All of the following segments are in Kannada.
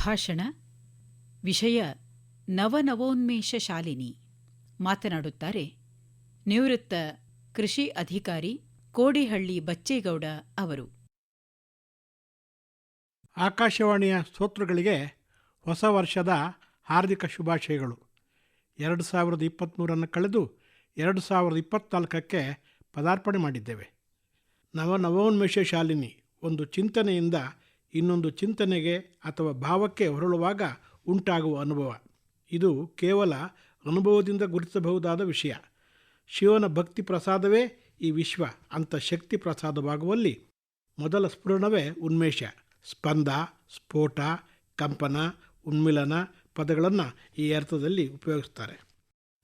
ಸಂಭಾಷಣ ವಿಷಯ ನವನವೋನ್ಮೇಷ ಶಾಲಿನಿ ಮಾತನಾಡುತ್ತಾರೆ ನಿವೃತ್ತ ಕೃಷಿ ಅಧಿಕಾರಿ ಕೋಡಿಹಳ್ಳಿ ಬಚ್ಚೇಗೌಡ ಅವರು. ಆಕಾಶವಾಣಿಯ ಸ್ತೋತೃಗಳಿಗೆ ಹೊಸ ವರ್ಷದ ಹಾರ್ದಿಕ ಶುಭಾಶಯಗಳು. ಎರಡು ಸಾವಿರದ ಇಪ್ಪತ್ತ್ಮೂರನ್ನು ಕಳೆದು ಎರಡು ಸಾವಿರದ ಇಪ್ಪತ್ತ್ನಾಲ್ಕಕ್ಕೆ ಪದಾರ್ಪಣೆ ಮಾಡಿದ್ದೇವೆ. ನವ ನವೋನ್ಮೇಷ ಶಾಲಿನಿ ಒಂದು ಚಿಂತನೆಯಿಂದ ಇನ್ನೊಂದು ಚಿಂತನೆಗೆ ಅಥವಾ ಭಾವಕ್ಕೆ ಹೊರಳುವಾಗ ಉಂಟಾಗುವ ಅನುಭವ. ಇದು ಕೇವಲ ಅನುಭವದಿಂದ ಗುರುತಿಸಬಹುದಾದ ವಿಷಯ. ಶಿವನ ಭಕ್ತಿ ಪ್ರಸಾದವೇ ಈ ವಿಶ್ವ ಅಂತ ಶಕ್ತಿ ಪ್ರಸಾದವಾಗುವಲ್ಲಿ ಮೊದಲ ಸ್ಫುರಣವೇ ಉನ್ಮೇಷ. ಸ್ಪಂದ, ಸ್ಫೋಟ, ಕಂಪನ, ಉನ್ಮಿಲನ ಪದಗಳನ್ನು ಈ ಅರ್ಥದಲ್ಲಿ ಉಪಯೋಗಿಸ್ತಾರೆ.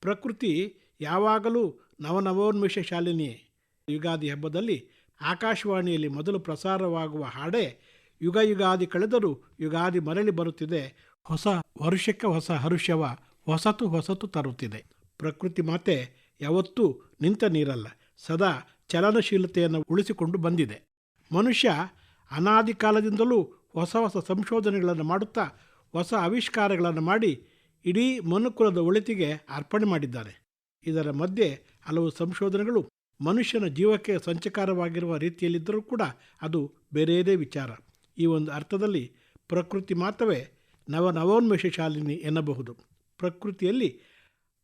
ಪ್ರಕೃತಿ ಯಾವಾಗಲೂ ನವನವೋನ್ಮೇಷ ಶಾಲಿನಿಯೇ. ಯುಗಾದಿ ಹಬ್ಬದಲ್ಲಿ ಆಕಾಶವಾಣಿಯಲ್ಲಿ ಮೊದಲು ಪ್ರಸಾರವಾಗುವ ಹಾಡೇ ಯುಗ ಯುಗಾದಿ ಕಳೆದರೂ ಯುಗಾದಿ ಮರಳಿ ಬರುತ್ತಿದೆ. ಹೊಸ ವರುಷಕ್ಕೆ ಹೊಸ ಹರುಷವ ಹೊಸತು ಹೊಸತು ತರುತ್ತಿದೆ. ಪ್ರಕೃತಿ ಮಾತೆ ಯಾವತ್ತೂ ನಿಂತ ನೀರಲ್ಲ, ಸದಾ ಚಲನಶೀಲತೆಯನ್ನು ಉಳಿಸಿಕೊಂಡು ಬಂದಿದೆ. ಮನುಷ್ಯ ಅನಾದಿ ಕಾಲದಿಂದಲೂ ಹೊಸ ಹೊಸ ಸಂಶೋಧನೆಗಳನ್ನು ಮಾಡುತ್ತಾ, ಹೊಸ ಆವಿಷ್ಕಾರಗಳನ್ನು ಮಾಡಿ ಇಡೀ ಮನುಕುಲದ ಒಳಿತಿಗೆ ಅರ್ಪಣೆ ಮಾಡಿದ್ದಾರೆ. ಇದರ ಮಧ್ಯೆ ಹಲವು ಸಂಶೋಧನೆಗಳು ಮನುಷ್ಯನ ಜೀವಕ್ಕೆ ಸಂಚಕಾರವಾಗಿರುವ ರೀತಿಯಲ್ಲಿದ್ದರೂ ಕೂಡ ಅದು ಬೇರೆಯದೇ ವಿಚಾರ. ಈ ಒಂದು ಅರ್ಥದಲ್ಲಿ ಪ್ರಕೃತಿ ಮಾತ್ರವೇ ನವ ನವೋನ್ಮೇಷ ಶಾಲಿನಿ ಎನ್ನಬಹುದು. ಪ್ರಕೃತಿಯಲ್ಲಿ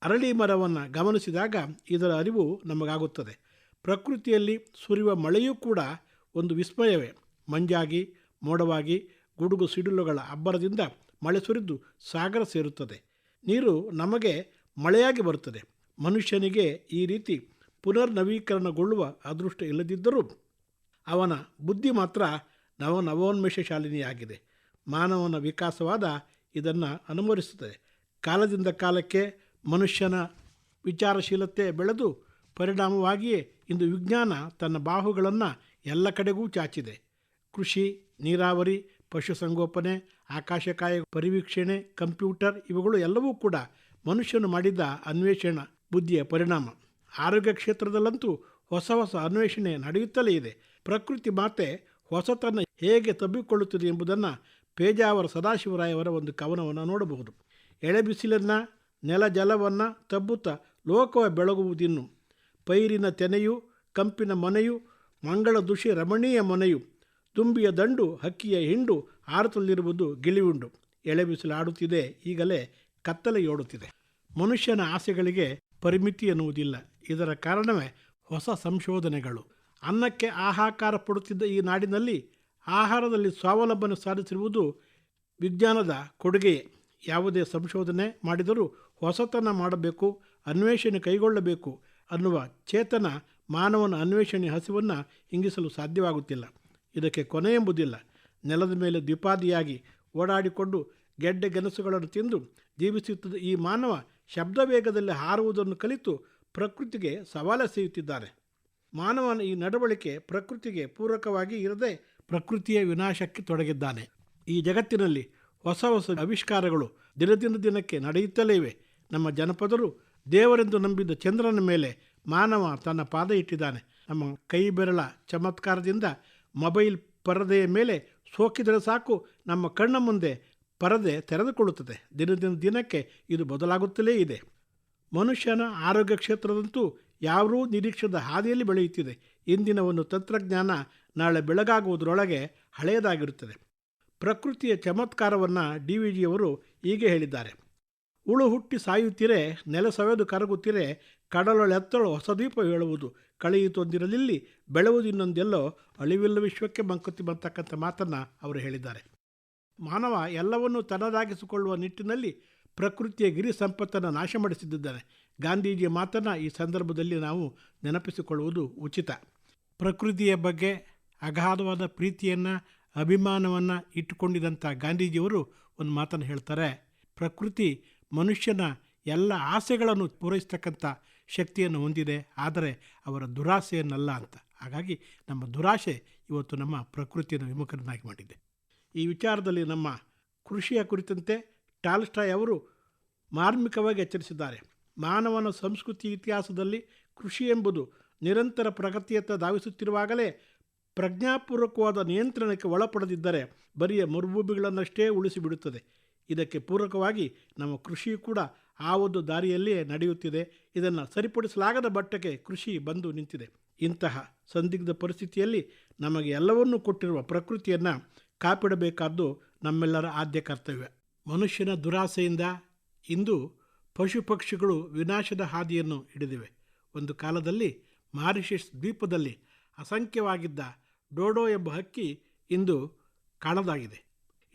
ಅರಳಿ ಮರವನ್ನು ಗಮನಿಸಿದಾಗ ಇದರ ಅರಿವು ನಮಗಾಗುತ್ತದೆ. ಪ್ರಕೃತಿಯಲ್ಲಿ ಸುರಿಯುವ ಮಳೆಯೂ ಕೂಡ ಒಂದು ವಿಸ್ಮಯವೇ. ಮಂಜಾಗಿ, ಮೋಡವಾಗಿ, ಗುಡುಗು ಸಿಡಿಲುಗಳ ಅಬ್ಬರದಿಂದ ಮಳೆ ಸುರಿದು ಸಾಗರ ಸೇರುತ್ತದೆ. ನೀರು ನಮಗೆ ಮಳೆಯಾಗಿ ಬರುತ್ತದೆ. ಮನುಷ್ಯನಿಗೆ ಈ ರೀತಿ ಪುನರ್ನವೀಕರಣಗೊಳ್ಳುವ ಅದೃಷ್ಟ ಇಲ್ಲದಿದ್ದರೂ ಅವನ ಬುದ್ಧಿ ಮಾತ್ರ ನವ ನವೋನ್ಮೇಷ ಶಾಲಿನಿಯಾಗಿದೆ. ಮಾನವನ ವಿಕಾಸವಾದ ಇದನ್ನು ಅನುಮರಿಸುತ್ತದೆ ಕಾಲದಿಂದ ಕಾಲಕ್ಕೆ ಮನುಷ್ಯನ ವಿಚಾರಶೀಲತೆ ಬೆಳೆದು ಪರಿಣಾಮವಾಗಿಯೇ ಇಂದು ವಿಜ್ಞಾನ ತನ್ನ ಬಾಹುಗಳನ್ನು ಎಲ್ಲ ಕಡೆಗೂ ಚಾಚಿದೆ. ಕೃಷಿ, ನೀರಾವರಿ, ಪಶುಸಂಗೋಪನೆ, ಆಕಾಶಕಾಯ ಪರಿವೀಕ್ಷಣೆ, ಕಂಪ್ಯೂಟರ್ ಇವುಗಳು ಎಲ್ಲವೂ ಕೂಡ ಮನುಷ್ಯನು ಮಾಡಿದ ಅನ್ವೇಷಣ ಬುದ್ಧಿಯ ಪರಿಣಾಮ. ಆರೋಗ್ಯ ಕ್ಷೇತ್ರದಲ್ಲಂತೂ ಹೊಸ ಹೊಸ ಅನ್ವೇಷಣೆ ನಡೆಯುತ್ತಲೇ ಇದೆ. ಪ್ರಕೃತಿ ಮಾತೆ ಹೊಸತನ್ನು ಹೇಗೆ ತಬ್ಬಿಕೊಳ್ಳುತ್ತದೆ ಎಂಬುದನ್ನು ಪೇಜಾವರ ಸದಾಶಿವರಾಯವರ ಒಂದು ಕವನವನ್ನು ನೋಡಬಹುದು. ಎಳೆ ಬಿಸಿಲನ್ನು, ನೆಲ ಜಲವನ್ನು ತಬ್ಬುತ್ತಾ ಲೋಕವ ಬೆಳಗುವುದಿನ್ನು. ಪೈರಿನ ತೆನೆಯು, ಕಂಪಿನ ಮನೆಯು, ಮಂಗಳ ದುಷಿ ರಮಣೀಯ ಮನೆಯು ತುಂಬಿಯ ದಂಡು, ಹಕ್ಕಿಯ ಹಿಂಡು ಆರತಲ್ಲಿರುವುದು ಗಿಳಿವುಂಡು ಎಳೆ ಆಡುತ್ತಿದೆ, ಈಗಲೇ ಕತ್ತಲೆಯೋಡುತ್ತಿದೆ ಮನುಷ್ಯನ ಆಸೆಗಳಿಗೆ ಪರಿಮಿತಿ ಎನ್ನುವುದಿಲ್ಲ. ಇದರ ಕಾರಣವೇ ಹೊಸ ಸಂಶೋಧನೆಗಳು. ಅನ್ನಕ್ಕೆ ಆಹಾಕಾರ ಪಡುತ್ತಿದ್ದ ಈ ನಾಡಿನಲ್ಲಿ ಆಹಾರದಲ್ಲಿ ಸ್ವಾವಲಂಬನೆ ಸಾಧಿಸಿರುವುದು ವಿಜ್ಞಾನದ ಕೊಡುಗೆಯೇ. ಯಾವುದೇ ಸಂಶೋಧನೆ ಮಾಡಿದರೂ ಹೊಸತನ ಮಾಡಬೇಕು, ಅನ್ವೇಷಣೆ ಕೈಗೊಳ್ಳಬೇಕು ಅನ್ನುವ ಚೇತನ ಮಾನವನ ಅನ್ವೇಷಣೆ ಹಸಿವನ್ನು ಹಿಂಗಿಸಲು ಸಾಧ್ಯವಾಗುತ್ತಿಲ್ಲ. ಇದಕ್ಕೆ ಕೊನೆ ಎಂಬುದಿಲ್ಲ. ನೆಲದ ಮೇಲೆ ದ್ವಿಪಾದಿಯಾಗಿ ಓಡಾಡಿಕೊಂಡು ಗೆಡ್ಡೆ ಗೆಣಸುಗಳನ್ನು ತಿಂದು ಜೀವಿಸುತ್ತಿದ್ದ ಈ ಮಾನವ ಶಬ್ದ ವೇಗದಲ್ಲಿ ಹಾರುವುದನ್ನು ಕಲಿತು ಪ್ರಕೃತಿಗೆ ಸವಾಲೆಸೆಯುತ್ತಿದ್ದಾನೆ ಮಾನವನ ಈ ನಡವಳಿಕೆ ಪ್ರಕೃತಿಗೆ ಪೂರಕವಾಗಿ ಇರದೆ ಪ್ರಕೃತಿಯ ವಿನಾಶಕ್ಕೆ ತೊಡಗಿದ್ದಾನೆ. ಈ ಜಗತ್ತಿನಲ್ಲಿ ಹೊಸ ಹೊಸ ಆವಿಷ್ಕಾರಗಳು ದಿನದಿಂದ ದಿನಕ್ಕೆ ನಡೆಯುತ್ತಲೇ ಇವೆ. ನಮ್ಮ ಜನಪದರು ದೇವರೆಂದು ನಂಬಿದ ಚಂದ್ರನ ಮೇಲೆ ಮಾನವ ತನ್ನ ಪಾದ ಇಟ್ಟಿದ್ದಾನೆ. ನಮ್ಮ ಕೈ ಬೆರಳ ಚಮತ್ಕಾರದಿಂದ ಮೊಬೈಲ್ ಪರದೆಯ ಮೇಲೆ ಸೋಕಿದರೆ ಸಾಕು, ನಮ್ಮ ಕಣ್ಣ ಮುಂದೆ ಪರದೆ ತೆರೆದುಕೊಳ್ಳುತ್ತದೆ. ದಿನದಿಂದ ದಿನಕ್ಕೆ ಇದು ಬದಲಾಗುತ್ತಲೇ ಇದೆ. ಮನುಷ್ಯನ ಆರೋಗ್ಯ ಕ್ಷೇತ್ರದಂತೂ ಯಾರೂ ನಿರೀಕ್ಷದ ಹಾದಿಯಲ್ಲಿ ಬೆಳೆಯುತ್ತಿದೆ. ಇಂದಿನ ಒಂದು ತಂತ್ರಜ್ಞಾನ ನಾಳೆ ಬೆಳಗಾಗುವುದರೊಳಗೆ ಹಳೆಯದಾಗಿರುತ್ತದೆ. ಪ್ರಕೃತಿಯ ಚಮತ್ಕಾರವನ್ನು ಡಿ ವಿ ಜಿಯವರು ಹೀಗೆ ಹೇಳಿದ್ದಾರೆ. ಉಳು ಹುಟ್ಟಿ ಸಾಯುತ್ತಿರೆ, ನೆಲ ಸವೆದು ಕರಗುತ್ತಿರೆ ಕಡಲೊಳೆತ್ತಳು ಹೊಸ ದೀಪ ಹೇಳುವುದು ಕಳೆಯಿತೊಂದಿರಲಿಲ್ಲಿ ಬೆಳೆವುದಿನ್ನೊಂದೆಲ್ಲೋ ಅಳಿವಿಲ್ಲ ವಿಶ್ವಕ್ಕೆ ಮಂಕುತಿ ಬರ್ತಕ್ಕಂಥ ಮಾತನ್ನು ಅವರು ಹೇಳಿದ್ದಾರೆ. ಮಾನವ ಎಲ್ಲವನ್ನೂ ತನ್ನದಾಗಿಸಿಕೊಳ್ಳುವ ನಿಟ್ಟಿನಲ್ಲಿ ಪ್ರಕೃತಿಯ ಗಿರಿ ಸಂಪತ್ತನ್ನು ನಾಶ ಮಾಡಿಸಿದ್ದಾನೆ ಗಾಂಧೀಜಿಯ ಮಾತನ್ನು ಈ ಸಂದರ್ಭದಲ್ಲಿ ನಾವು ನೆನಪಿಸಿಕೊಳ್ಳುವುದು ಉಚಿತ. ಪ್ರಕೃತಿಯ ಬಗ್ಗೆ ಅಗಾಧವಾದ ಪ್ರೀತಿಯನ್ನು, ಅಭಿಮಾನವನ್ನು ಇಟ್ಟುಕೊಂಡಿದ್ದಂಥ ಗಾಂಧೀಜಿಯವರು ಒಂದು ಮಾತನ್ನು ಹೇಳ್ತಾರೆ. ಪ್ರಕೃತಿ ಮನುಷ್ಯನ ಎಲ್ಲ ಆಸೆಗಳನ್ನು ಪೂರೈಸ್ತಕ್ಕಂಥ ಶಕ್ತಿಯನ್ನು ಹೊಂದಿದೆ, ಆದರೆ ಅವರ ದುರಾಸೆಯನ್ನಲ್ಲ ಅಂತ. ಹಾಗಾಗಿ ನಮ್ಮ ದುರಾಶೆ ಇವತ್ತು ನಮ್ಮ ಪ್ರಕೃತಿಯನ್ನು ವಿಮುಖರನ್ನಾಗಿ ಮಾಡಿದೆ. ಈ ವಿಚಾರದಲ್ಲಿ ನಮ್ಮ ಕೃಷಿಯ ಕುರಿತಂತೆ ಟಾಲ್ಸ್ಟಾಯ್ ಅವರು ಮಾರ್ಮಿಕವಾಗಿ ಎಚ್ಚರಿಸಿದ್ದಾರೆ. ಮಾನವನ ಸಂಸ್ಕೃತಿ ಇತಿಹಾಸದಲ್ಲಿ ಕೃಷಿ ಎಂಬುದು ನಿರಂತರ ಪ್ರಗತಿಯತ್ತ ಧಾವಿಸುತ್ತಿರುವಾಗಲೇ ಪ್ರಜ್ಞಾಪೂರ್ವಕವಾದ ನಿಯಂತ್ರಣಕ್ಕೆ ಒಳಪಡದಿದ್ದರೆ ಬರಿಯ ಮರುಭೂಮಿಗಳನ್ನಷ್ಟೇ ಉಳಿಸಿಬಿಡುತ್ತದೆ. ಇದಕ್ಕೆ ಪೂರಕವಾಗಿ ನಮ್ಮ ಕೃಷಿ ಕೂಡ ಆ ಒಂದು ದಾರಿಯಲ್ಲಿಯೇ ನಡೆಯುತ್ತಿದೆ. ಇದನ್ನು ಸರಿಪಡಿಸಲಾಗದ ಬಟ್ಟಕ್ಕೆ ಕೃಷಿ ಬಂದು ನಿಂತಿದೆ. ಇಂತಹ ಸಂದಿಗ್ಧ ಪರಿಸ್ಥಿತಿಯಲ್ಲಿ ನಮಗೆ ಎಲ್ಲವನ್ನೂ ಕೊಟ್ಟಿರುವ ಪ್ರಕೃತಿಯನ್ನು ಕಾಪಿಡಬೇಕಾದ್ದು ನಮ್ಮೆಲ್ಲರ ಆದ್ಯ ಕರ್ತವ್ಯ. ಮನುಷ್ಯನ ದುರಾಸೆಯಿಂದ ಇಂದು ಪಶು ಪಕ್ಷಿಗಳು ವಿನಾಶದ ಹಾದಿಯನ್ನು ಹಿಡಿದಿವೆ. ಒಂದು ಕಾಲದಲ್ಲಿ ಮಾರಿಷಸ್ ದ್ವೀಪದಲ್ಲಿ ಅಸಂಖ್ಯವಾಗಿದ್ದ ಡೋಡೋ ಎಂಬ ಹಕ್ಕಿ ಇಂದು ಕಾಣದಾಗಿದೆ.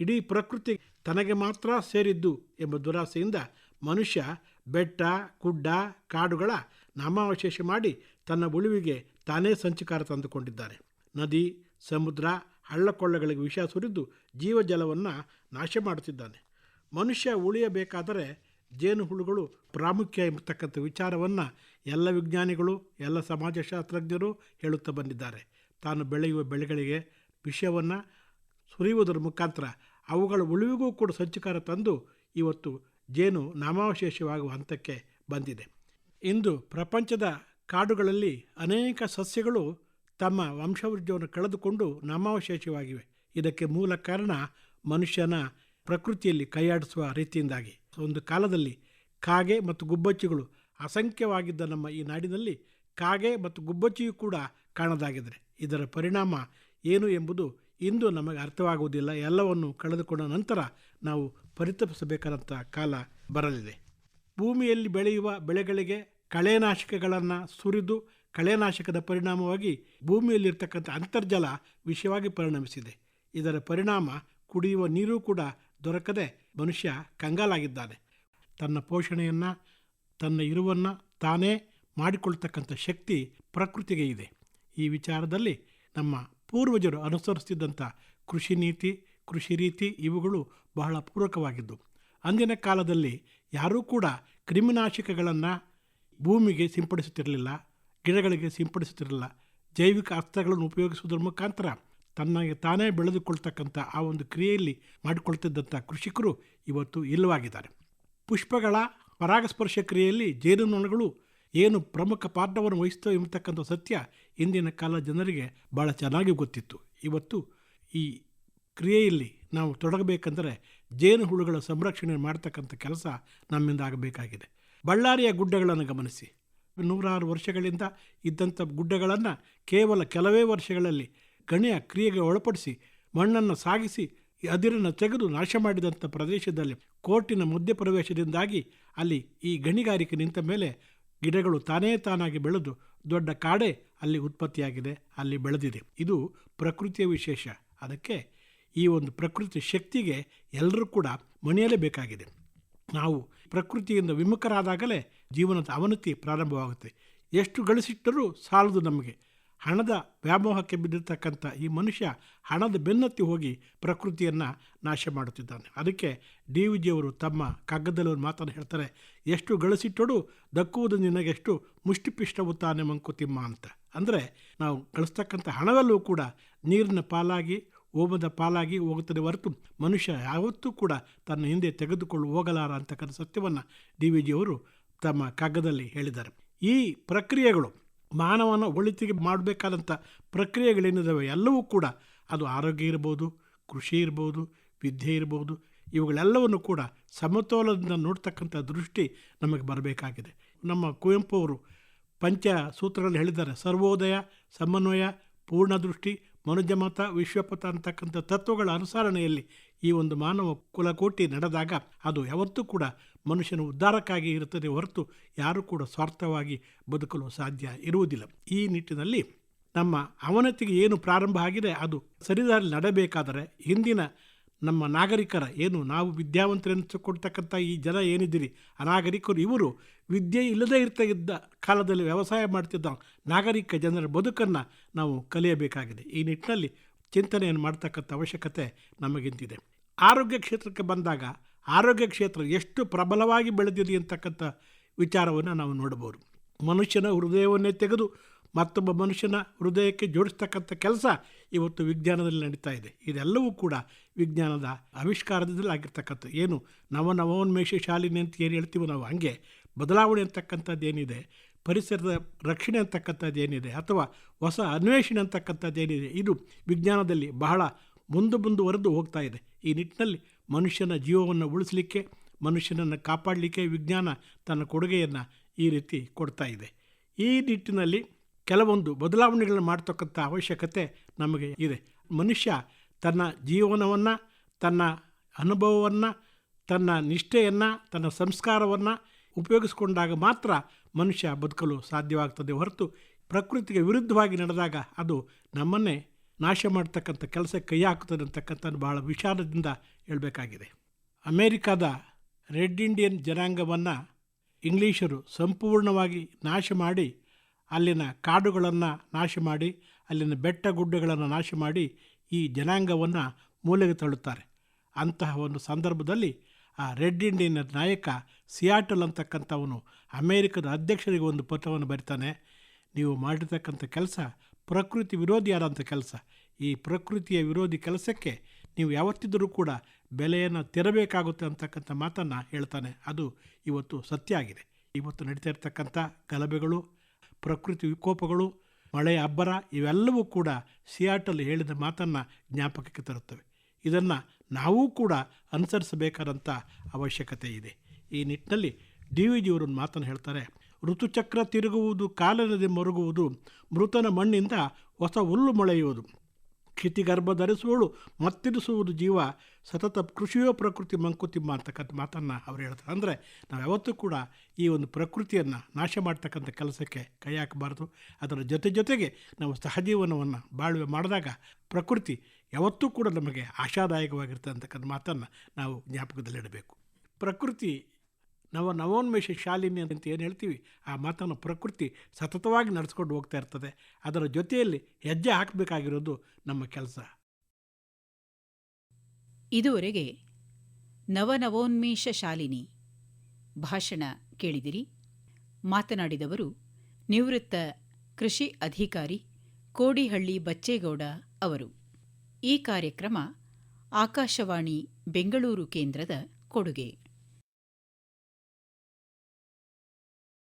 ಇಡೀ ಪ್ರಕೃತಿ ತನಗೆ ಮಾತ್ರ ಸೇರಿದ್ದು ಎಂಬ ದುರಾಸೆಯಿಂದ ಮನುಷ್ಯ ಬೆಟ್ಟ ಗುಡ್ಡ ಕಾಡುಗಳ ನಾಮಾವಶೇಷ ಮಾಡಿ ತನ್ನ ಉಳಿವಿಗೆ ತಾನೇ ಸಂಚಿಕಾರ ತಂದುಕೊಂಡಿದ್ದಾನೆ. ನದಿ, ಸಮುದ್ರ, ಹಳ್ಳಕೊಳ್ಳಗಳಿಗೆ ವಿಷ ಸುರಿದು ಜೀವಜಲವನ್ನು ನಾಶ ಮಾಡುತ್ತಿದ್ದಾನೆ. ಮನುಷ್ಯ ಉಳಿಯಬೇಕಾದರೆ ಜೇನುಹುಳುಗಳು ಪ್ರಾಮುಖ್ಯ ಎಂಬತಕ್ಕಂಥ ವಿಚಾರವನ್ನು ಎಲ್ಲ ವಿಜ್ಞಾನಿಗಳು, ಎಲ್ಲ ಸಮಾಜಶಾಸ್ತ್ರಜ್ಞರು ಹೇಳುತ್ತಾ ಬಂದಿದ್ದಾರೆ. ತಾನು ಬೆಳೆಯುವ ಬೆಳೆಗಳಿಗೆ ವಿಷಯವನ್ನು ಸುರಿಯುವುದರ ಮುಖಾಂತರ ಅವುಗಳ ಉಳಿವಿಗೂ ಕೂಡ ಸಂಚಕಾರ ತಂದು ಇವತ್ತು ಜೇನು ನಾಮಾವಶೇಷವಾಗುವ ಹಂತಕ್ಕೆ ಬಂದಿದೆ. ಇಂದು ಪ್ರಪಂಚದ ಕಾಡುಗಳಲ್ಲಿ ಅನೇಕ ಸಸ್ಯಗಳು ತಮ್ಮ ವಂಶವೃದ್ಧಿಯನ್ನು ಕಳೆದುಕೊಂಡು ನಾಮಾವಶೇಷವಾಗಿವೆ. ಇದಕ್ಕೆ ಮೂಲ ಕಾರಣ ಮನುಷ್ಯನ ಪ್ರಕೃತಿಯಲ್ಲಿ ಕೈಯಾಡಿಸುವ ರೀತಿಯಿಂದಾಗಿ. ಒಂದು ಕಾಲದಲ್ಲಿ ಕಾಗೆ ಮತ್ತು ಗುಬ್ಬಚ್ಚಿಗಳು ಅಸಂಖ್ಯವಾಗಿದ್ದ ನಮ್ಮ ಈ ನಾಡಿನಲ್ಲಿ ಕಾಗೆ ಮತ್ತು ಗುಬ್ಬಚ್ಚಿಯೂ ಕೂಡ ಕಾಣದಾಗಿದೆ ಇದರ ಪರಿಣಾಮ ಏನು ಎಂಬುದು ಇಂದು ನಮಗೆ ಅರ್ಥವಾಗುವುದಿಲ್ಲ. ಎಲ್ಲವನ್ನು ಕಳೆದುಕೊಂಡ ನಂತರ ನಾವು ಪರಿತಪಿಸಬೇಕಾದಂಥ ಕಾಲ ಬರಲಿದೆ. ಭೂಮಿಯಲ್ಲಿ ಬೆಳೆಯುವ ಬೆಳೆಗಳಿಗೆ ಕಳೆನಾಶಕಗಳನ್ನು ಸುರಿದು ಕಳೆನಾಶಕದ ಪರಿಣಾಮವಾಗಿ ಭೂಮಿಯಲ್ಲಿರ್ತಕ್ಕಂಥ ಅಂತರ್ಜಲ ವಿಷವಾಗಿ ಪರಿಣಮಿಸಿದೆ. ಇದರ ಪರಿಣಾಮ ಕುಡಿಯುವ ನೀರು ಕೂಡ ದೊರಕದೆ ಮನುಷ್ಯ ಕಂಗಾಲಾಗಿದ್ದಾನೆ. ತನ್ನ ಪೋಷಣೆಯನ್ನು, ತನ್ನ ಇರುವನ್ನು ತಾನೇ ಮಾಡಿಕೊಳ್ತಕ್ಕಂಥ ಶಕ್ತಿ ಪ್ರಕೃತಿಗೆ ಇದೆ. ಈ ವಿಚಾರದಲ್ಲಿ ನಮ್ಮ ಪೂರ್ವಜರು ಅನುಸರಿಸ್ತಿದ್ದಂಥ ಕೃಷಿ ನೀತಿ, ಕೃಷಿ ರೀತಿ ಇವುಗಳು ಬಹಳ ಪೂರಕವಾಗಿದ್ದು, ಅಂದಿನ ಕಾಲದಲ್ಲಿ ಯಾರೂ ಕೂಡ ಕ್ರಿಮಿನಾಶಕಗಳನ್ನು ಭೂಮಿಗೆ ಸಿಂಪಡಿಸುತ್ತಿರಲಿಲ್ಲ, ಗಿಡಗಳಿಗೆ ಸಿಂಪಡಿಸುತ್ತಿರಲಿಲ್ಲ, ಜೈವಿಕ ಅಸ್ತ್ರಗಳನ್ನು ಉಪಯೋಗಿಸುವುದರ ಮುಖಾಂತರ ತನ್ನಗೆ ತಾನೇ ಬೆಳೆದುಕೊಳ್ತಕ್ಕಂಥ ಆ ಒಂದು ಕ್ರಿಯೆಯಲ್ಲಿ ಮಾಡಿಕೊಳ್ತಿದ್ದಂಥ ಕೃಷಿಕರು ಇವತ್ತು ಇಲ್ಲವಾಗಿದ್ದಾರೆ. ಪುಷ್ಪಗಳ ಪರಾಗಸ್ಪರ್ಶ ಕ್ರಿಯೆಯಲ್ಲಿ ಜೇನುನೊಣಗಳು ಏನು ಪ್ರಮುಖ ಪಾತ್ರವನ್ನು ವಹಿಸ್ತವೆ ಎಂಬತಕ್ಕಂಥ ಸತ್ಯ ಇಂದಿನ ಕಾಲ ಜನರಿಗೆ ಭಾಳ ಚೆನ್ನಾಗಿ ಗೊತ್ತಿತ್ತು. ಇವತ್ತು ಈ ಕ್ರಿಯೆಯಲ್ಲಿ ನಾವು ತೊಡಗಬೇಕೆಂದರೆ ಜೇನುಹುಳುಗಳ ಸಂರಕ್ಷಣೆ ಮಾಡ್ತಕ್ಕಂಥ ಕೆಲಸ ನಮ್ಮಿಂದ ಆಗಬೇಕಾಗಿದೆ. ಬಳ್ಳಾರಿಯ ಗುಡ್ಡಗಳನ್ನು ಗಮನಿಸಿ. ನೂರಾರು ವರ್ಷಗಳಿಂದ ಇದ್ದಂಥ ಗುಡ್ಡಗಳನ್ನು ಕೇವಲ ಕೆಲವೇ ವರ್ಷಗಳಲ್ಲಿ ಗಣಿಯ ಕ್ರಿಯೆಗೆ ಒಳಪಡಿಸಿ, ಮಣ್ಣನ್ನು ಸಾಗಿಸಿ, ಅದಿರನ್ನು ತೆಗೆದು ನಾಶ ಮಾಡಿದಂಥ ಪ್ರದೇಶದಲ್ಲಿ ಕೋರ್ಟಿನ ಮಧ್ಯಪ್ರವೇಶದಿಂದಾಗಿ ಅಲ್ಲಿ ಈ ಗಣಿಗಾರಿಕೆ ನಿಂತ ಮೇಲೆ ಗಿಡಗಳು ತಾನೇ ತಾನಾಗಿ ಬೆಳೆದು ದೊಡ್ಡ ಕಾಡೆ ಅಲ್ಲಿ ಉತ್ಪತ್ತಿಯಾಗಿದೆ, ಅಲ್ಲಿ ಬೆಳೆದಿದೆ. ಇದು ಪ್ರಕೃತಿಯ ವಿಶೇಷ. ಅದಕ್ಕೆ ಈ ಒಂದು ಪ್ರಕೃತಿ ಶಕ್ತಿಗೆ ಎಲ್ಲರೂ ಕೂಡ ಮಣಿಯಲೇಬೇಕಾಗಿದೆ. ನಾವು ಪ್ರಕೃತಿಯಿಂದ ವಿಮುಖರಾದಾಗಲೇ ಜೀವನದ ಅವನತಿ ಪ್ರಾರಂಭವಾಗುತ್ತೆ. ಎಷ್ಟು ಗಳಿಸಿಟ್ಟರೂ ಸಾಲದು ನಮಗೆ. ಹಣದ ವ್ಯಾಮೋಹಕ್ಕೆ ಬಿದ್ದಿರ್ತಕ್ಕಂಥ ಈ ಮನುಷ್ಯ ಹಣದ ಬೆನ್ನತ್ತಿ ಹೋಗಿ ಪ್ರಕೃತಿಯನ್ನು ನಾಶ ಮಾಡುತ್ತಿದ್ದಾನೆ. ಅದಕ್ಕೆ ಡಿ ವಿ ಜಿಯವರು ತಮ್ಮ ಕಗ್ಗದಲ್ಲಿ ಒಂದು ಮಾತನ್ನು ಹೇಳ್ತಾರೆ, ಎಷ್ಟು ಗಳಿಸಿಟ್ಟರೂ ದಕ್ಕುವುದು ನಿನಗೆಷ್ಟು ಮುಷ್ಟಿಪಿಷ್ಟವು ತಾನೆ ಮಂಕುತಿಮ್ಮ ಅಂತ. ಅಂದರೆ ನಾವು ಗಳಿಸ್ತಕ್ಕಂಥ ಹಣದಲ್ಲೂ ಕೂಡ ನೀರಿನ ಪಾಲಾಗಿ, ಓಮದ ಪಾಲಾಗಿ ಹೋಗುತ್ತದೆ ಹೊರತು ಮನುಷ್ಯ ಯಾವತ್ತೂ ಕೂಡ ತನ್ನ ಹಿಂದೆ ತೆಗೆದುಕೊಂಡು ಹೋಗಲಾರ ಅಂತಕ್ಕಂಥ ಸತ್ಯವನ್ನು ಡಿ ವಿ ಜಿಯವರು ತಮ್ಮ ಕಗ್ಗದಲ್ಲಿ ಹೇಳಿದ್ದಾರೆ. ಈ ಪ್ರಕ್ರಿಯೆಗಳು ಮಾನವನ ಒಳಿತಿಗೆ ಮಾಡಬೇಕಾದಂಥ ಪ್ರಕ್ರಿಯೆಗಳೇನಿದ್ದಾವೆ ಎಲ್ಲವೂ ಕೂಡ ಅದು ಆರೋಗ್ಯ ಇರ್ಬೋದು, ಕೃಷಿ ಇರ್ಬೋದು, ವಿದ್ಯೆ ಇರ್ಬೋದು, ಇವುಗಳೆಲ್ಲವನ್ನು ಕೂಡ ಸಮತೋಲನದಿಂದ ನೋಡ್ತಕ್ಕಂಥ ದೃಷ್ಟಿ ನಮಗೆ ಬರಬೇಕಾಗಿದೆ. ನಮ್ಮ ಕುವೆಂಪು ಅವರು ಪಂಚ ಸೂತ್ರಗಳಲ್ಲಿ ಹೇಳಿದ್ದಾರೆ, ಸರ್ವೋದಯ, ಸಮನ್ವಯ, ಪೂರ್ಣ ದೃಷ್ಟಿ ಮನುಜಮತ ವಿಶ್ವಪಥ ಅಂತಕ್ಕಂಥ ತತ್ವಗಳ ಅನುಸರಣೆಯಲ್ಲಿ ಈ ಒಂದು ಮಾನವ ಕುಲಕೋಟಿ ನಡೆದಾಗ ಅದು ಯಾವತ್ತೂ ಕೂಡ ಮನುಷ್ಯನ ಉದ್ಧಾರಕ್ಕಾಗಿ ಇರುತ್ತದೆ ಹೊರತು ಯಾರೂ ಕೂಡ ಸ್ವಾರ್ಥವಾಗಿ ಬದುಕಲು ಸಾಧ್ಯ ಇರುವುದಿಲ್ಲ. ಈ ನಿಟ್ಟಿನಲ್ಲಿ ನಮ್ಮ ಅವನತಿಗೆ ಏನು ಪ್ರಾರಂಭ ಆಗಿದೆ ಅದು ಸರಿದಾರಿ ನಡೆಯಬೇಕಾದರೆ ಹಿಂದಿನ ನಮ್ಮ ನಾಗರಿಕರ ಏನು ನಾವು ವಿದ್ಯಾವಂತರೆನಿಸಿಕೊಡ್ತಕ್ಕಂಥ ಈ ಜನ ಏನಿದ್ದೀರಿ? ಅನಾಗರಿಕರು ಇವರು ವಿದ್ಯೆ ಇಲ್ಲದೇ ಇರ್ತಾ ಇದ್ದ ಕಾಲದಲ್ಲಿ ವ್ಯವಸಾಯ ಮಾಡ್ತಿದ್ದ ನಾಗರಿಕ ಜನರ ಬದುಕನ್ನು ನಾವು ಕಲಿಯಬೇಕಾಗಿದೆ. ಈ ನಿಟ್ಟಿನಲ್ಲಿ ಚಿಂತನೆಯನ್ನು ಮಾಡ್ತಕ್ಕಂಥ ಅವಶ್ಯಕತೆ ನಮಗಿಂತಿದೆ. ಆರೋಗ್ಯ ಕ್ಷೇತ್ರಕ್ಕೆ ಬಂದಾಗ ಆರೋಗ್ಯ ಕ್ಷೇತ್ರ ಎಷ್ಟು ಪ್ರಬಲವಾಗಿ ಬೆಳೆದಿದೆ ಅಂತಕ್ಕಂಥ ವಿಚಾರವನ್ನು ನಾವು ನೋಡಬಹುದು. ಮನುಷ್ಯನ ಹೃದಯವನ್ನೇ ತೆಗೆದು ಮತ್ತೊಬ್ಬ ಮನುಷ್ಯನ ಹೃದಯಕ್ಕೆ ಜೋಡಿಸ್ತಕ್ಕಂಥ ಕೆಲಸ ಇವತ್ತು ವಿಜ್ಞಾನದಲ್ಲಿ ನಡೀತಾ ಇದೆ. ಇದೆಲ್ಲವೂ ಕೂಡ ವಿಜ್ಞಾನದ ಆವಿಷ್ಕಾರದಲ್ಲಿ ಆಗಿರ್ತಕ್ಕಂಥ ಏನು ನವ ನವೋನ್ಮೇಷ ಶಾಲಿನಿ ಅಂತ ಏನು ಹೇಳ್ತೀವೋ ನಾವು ಹಂಗೆ. ಬದಲಾವಣೆ ಅಂತಕ್ಕಂಥದ್ದು ಏನಿದೆ? ಪರಿಸರದ ರಕ್ಷಣೆ ಅಂತಕ್ಕಂಥದ್ದು ಏನಿದೆ? ಅಥವಾ ಹೊಸ ಅನ್ವೇಷಣೆ ಅಂತಕ್ಕಂಥದ್ದು ಏನಿದೆ? ಇದು ವಿಜ್ಞಾನದಲ್ಲಿ ಬಹಳ ಮುಂದೆ ಮುಂದುವರೆದು ಹೋಗ್ತಾ ಇದೆ. ಈ ನಿಟ್ಟಿನಲ್ಲಿ ಮನುಷ್ಯನ ಜೀವವನ್ನು ಉಳಿಸಲಿಕ್ಕೆ, ಮನುಷ್ಯನನ್ನು ಕಾಪಾಡಲಿಕ್ಕೆ ವಿಜ್ಞಾನ ತನ್ನ ಕೊಡುಗೆಯನ್ನು ಈ ರೀತಿ ಕೊಡ್ತಾ ಇದೆ. ಈ ನಿಟ್ಟಿನಲ್ಲಿ ಕೆಲವೊಂದು ಬದಲಾವಣೆಗಳನ್ನು ಮಾಡ್ತಕ್ಕಂಥ ಅವಶ್ಯಕತೆ ನಮಗೆ ಇದೆ. ಮನುಷ್ಯ ತನ್ನ ಜೀವನವನ್ನು, ತನ್ನ ಅನುಭವವನ್ನು, ತನ್ನ ನಿಷ್ಠೆಯನ್ನು, ತನ್ನ ಸಂಸ್ಕಾರವನ್ನು ಉಪಯೋಗಿಸಿಕೊಂಡಾಗ ಮಾತ್ರ ಮನುಷ್ಯ ಬದುಕಲು ಸಾಧ್ಯವಾಗ್ತದೆ ಹೊರತು ಪ್ರಕೃತಿಗೆ ವಿರುದ್ಧವಾಗಿ ನಡೆದಾಗ ಅದು ನಮ್ಮನ್ನೇ ನಾಶ ಮಾಡ್ತಕ್ಕಂಥ ಕೆಲಸಕ್ಕೆ ಕೈ ಹಾಕುತ್ತದೆ ಅಂತಕ್ಕಂಥ ಬಹಳ ವಿಚಾರದಿಂದ ಹೇಳಬೇಕಾಗಿದೆ. ಅಮೇರಿಕಾದ ರೆಡ್ ಇಂಡಿಯನ್ ಜನಾಂಗವನ್ನು ಇಂಗ್ಲೀಷರು ಸಂಪೂರ್ಣವಾಗಿ ನಾಶ ಮಾಡಿ, ಅಲ್ಲಿನ ಕಾಡುಗಳನ್ನು ನಾಶ ಮಾಡಿ, ಅಲ್ಲಿನ ಬೆಟ್ಟ ಗುಡ್ಡಗಳನ್ನು ನಾಶ ಮಾಡಿ ಈ ಜನಾಂಗವನ್ನು ಮೂಲೆಗೆ ತಳ್ಳುತ್ತಾರೆ. ಅಂತಹ ಒಂದು ಸಂದರ್ಭದಲ್ಲಿ ಆ ರೆಡ್ ಇಂಡಿಯನ್ ನಾಯಕ ಸಿಯಾಟಲ್ ಅಂತಕ್ಕಂಥವನು ಅಮೇರಿಕದ ಅಧ್ಯಕ್ಷರಿಗೆ ಒಂದು ಪತ್ರವನ್ನು ಬರಿತಾನೆ. ನೀವು ಮಾಡಿರ್ತಕ್ಕಂಥ ಕೆಲಸ ಪ್ರಕೃತಿ ವಿರೋಧಿಯಾದಂಥ ಕೆಲಸ. ಈ ಪ್ರಕೃತಿಯ ವಿರೋಧಿ ಕೆಲಸಕ್ಕೆ ನೀವು ಯಾವತ್ತಿದ್ದರೂ ಕೂಡ ಬೆಲೆಯನ್ನು ತೆರಬೇಕಾಗುತ್ತೆ ಅಂತಕ್ಕಂಥ ಮಾತನ್ನು ಹೇಳ್ತಾನೆ. ಅದು ಇವತ್ತು ಸತ್ಯ ಆಗಿದೆ. ಇವತ್ತು ನಡೀತಾ ಇರ್ತಕ್ಕಂಥ ಗಲಭೆಗಳು, ಪ್ರಕೃತಿ ವಿಕೋಪಗಳು, ಮಳೆ, ಅಬ್ಬರ, ಇವೆಲ್ಲವೂ ಕೂಡ ಸಿಯಾಟಲ್ ಹೇಳಿದ ಮಾತನ್ನು ಜ್ಞಾಪಕಕ್ಕೆ ತರುತ್ತವೆ. ಇದನ್ನು ನಾವೂ ಕೂಡ ಅನುಸರಿಸಬೇಕಾದಂಥ ಅವಶ್ಯಕತೆ ಇದೆ. ಈ ನಿಟ್ಟಿನಲ್ಲಿ ಡಿ ವಿ ಜಿಯವರು ಮಾತನ್ನು ಹೇಳ್ತಾರೆ. ಋತುಚಕ್ರ ತಿರುಗುವುದು, ಕಾಲನದಿ ಮರುಗುವುದು, ಮೃತನ ಮಣ್ಣಿಂದ ಹೊಸ ಹುಲ್ಲು ಮೊಳೆಯುವುದು. ಕ್ಷಿತಿಗರ್ಭ ಧರಿಸುವಳು, ಮತ್ತಿರಿಸುವುದು ಜೀವ. ಸತತ ಕೃಷಿಯೋ ಪ್ರಕೃತಿ ಮಂಕುತಿಮ್ಮ ಅಂತಕ್ಕಂಥ ಮಾತನ್ನು ಅವ್ರು ಹೇಳ್ತಾರೆ. ಅಂದರೆ ನಾವು ಯಾವತ್ತೂ ಕೂಡ ಈ ಒಂದು ಪ್ರಕೃತಿಯನ್ನು ನಾಶ ಮಾಡ್ತಕ್ಕಂಥ ಕೆಲಸಕ್ಕೆ ಕೈ ಹಾಕಬಾರ್ದು. ಅದರ ಜೊತೆ ಜೊತೆಗೆ ನಾವು ಸಹಜೀವನವನ್ನು ಬಾಳ್ವೆ ಮಾಡಿದಾಗ ಪ್ರಕೃತಿ ಯಾವತ್ತೂ ಕೂಡ ನಮಗೆ ಆಶಾದಾಯಕವಾಗಿರ್ತಕ್ಕಂಥ ಮಾತನ್ನು ನಾವು ಜ್ಞಾಪಕದಲ್ಲಿಡಬೇಕು. ಪ್ರಕೃತಿ ನವ ನವೋನ್ಮೇಷ ಶಾಲಿನಿ ಅಂತ ಏನು ಹೇಳ್ತೀವಿ, ಆ ಮಾತನ್ನು ಪ್ರಕೃತಿ ಸತತವಾಗಿ ನಡೆಸ್ಕೊಂಡು ಹೋಗ್ತಾ ಇರ್ತದೆ. ಅದರ ಜೊತೆಯಲ್ಲಿ ಹೆಜ್ಜೆ ಹಾಕಬೇಕಾಗಿರೋದು ನಮ್ಮ ಕೆಲಸ. ಇದುವರೆಗೆ ನವನವೋನ್ಮೇಷ ಶಾಲಿನಿ ಭಾಷಣ ಕೇಳಿದಿರಿ. ಮಾತನಾಡಿದವರು ನಿವೃತ್ತ ಕೃಷಿ ಅಧಿಕಾರಿ ಕೋಡಿಹಳ್ಳಿ ಬಚ್ಚೇಗೌಡ ಅವರು. ಈ ಕಾರ್ಯಕ್ರಮ ಆಕಾಶವಾಣಿ ಬೆಂಗಳೂರು ಕೇಂದ್ರದ ಕೊಡುಗೆ.